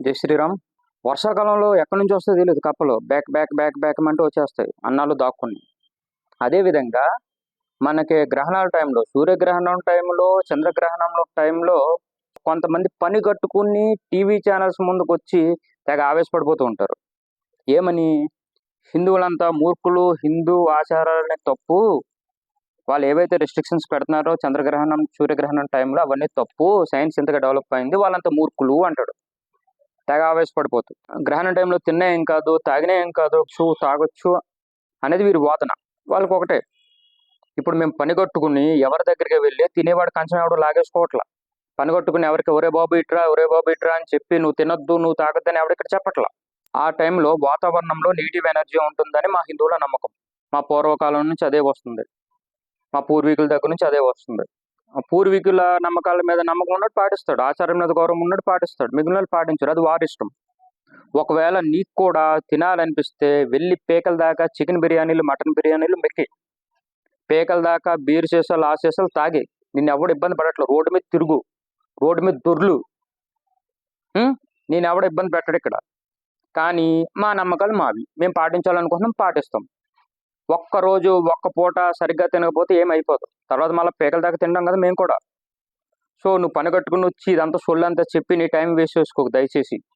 జై శ్రీరామ్. వర్షాకాలంలో ఎక్కడి నుంచి వస్తాయో తెలియదు కప్పలు. బ్యాక్ బ్యాక్ బ్యాక్ బ్యాక్ అంటూ వచ్చేస్తాయి. అన్నాలు దాక్కుని. అదేవిధంగా మనకి గ్రహణాల టైంలో సూర్యగ్రహణం టైంలో చంద్రగ్రహణంలో టైంలో కొంతమంది పని కట్టుకుని టీవీ ఛానల్స్ ముందుకు వచ్చి తెగ ఆవేశపడిపోతూ ఉంటారు. ఏమని? హిందువులంతా మూర్ఖులు హిందూ ఆచారాలనే తప్పు. వాళ్ళు ఏవైతే రెస్ట్రిక్షన్స్ పెడుతున్నారో చంద్రగ్రహణం సూర్యగ్రహణం టైంలో అవన్నీ తప్పు. సైన్స్ ఇంతగా డెవలప్ అయింది. వాళ్ళంతా మూర్ఖులు అంటాడు. తెగ ఆవేశపడిపోతుంది. గ్రహణ టైంలో తిన్నా ఏం కాదు తాగినా ఏం కాదు చూ తాగొచ్చు అనేది వీరి వాదన. వాళ్ళకి ఒకటే ఇప్పుడు మేము పనిగట్టుకుని ఎవరి దగ్గరికి వెళ్ళి తినేవాడు కంచం ఎవడు లాగేసుకోవట్లా? పనిగట్టుకుని ఎవరికి ఒరే బాబు ఇట్రా ఒరే బాబు ఇట్రా అని చెప్పి నువ్వు తినొద్దు నువ్వు తాగొద్దని ఎవడు ఇక్కడ చెప్పట్లా? ఆ టైంలో వాతావరణంలో నెగిటివ్ ఎనర్జీ ఉంటుందని మా హిందువుల నమ్మకం. మా పూర్వకాలం నుంచి అదే వస్తుంది. మా పూర్వీకుల దగ్గర నుంచి అదే వస్తుంది. పూర్వీకుల నమ్మకాల మీద నమ్మకం ఉన్నట్టు పాటిస్తాడు. ఆచారం మీద గౌరవం ఉన్నట్టు పాటిస్తాడు. మిగిలిన వాళ్ళు పాటించారు అది వారి ఇష్టం. ఒకవేళ నీకు కూడా తినాలనిపిస్తే వెళ్ళి పేకల దాకా చికెన్ బిర్యానీలు మటన్ బిర్యానీలు మెక్కి. పేకల దాకా బీర్ చేసాలు ఆ చేసాలు తాగి. నిన్ను ఎవడు ఇబ్బంది పడట్లేదు. రోడ్డు మీద తిరుగు. రోడ్డు మీద దొర్లు. నేను ఎవడ ఇబ్బంది పెట్టడు ఇక్కడ. కానీ మా నమ్మకాలు మావి. మేము పాటించాలనుకుంటున్నాం పాటిస్తాం. ఒక్క రోజు ఒక్క పూట సరిగ్గా తినకపోతే ఏమైపోదు. తర్వాత మళ్ళీ పేకల దాకా తింటాం కదా మేము కూడా. సో నువ్వు పని కట్టుకుని వచ్చి ఇదంతా సొల్లు అంతా చెప్పి నీ టైం వేస్ట్ చేసుకోకు దయచేసి.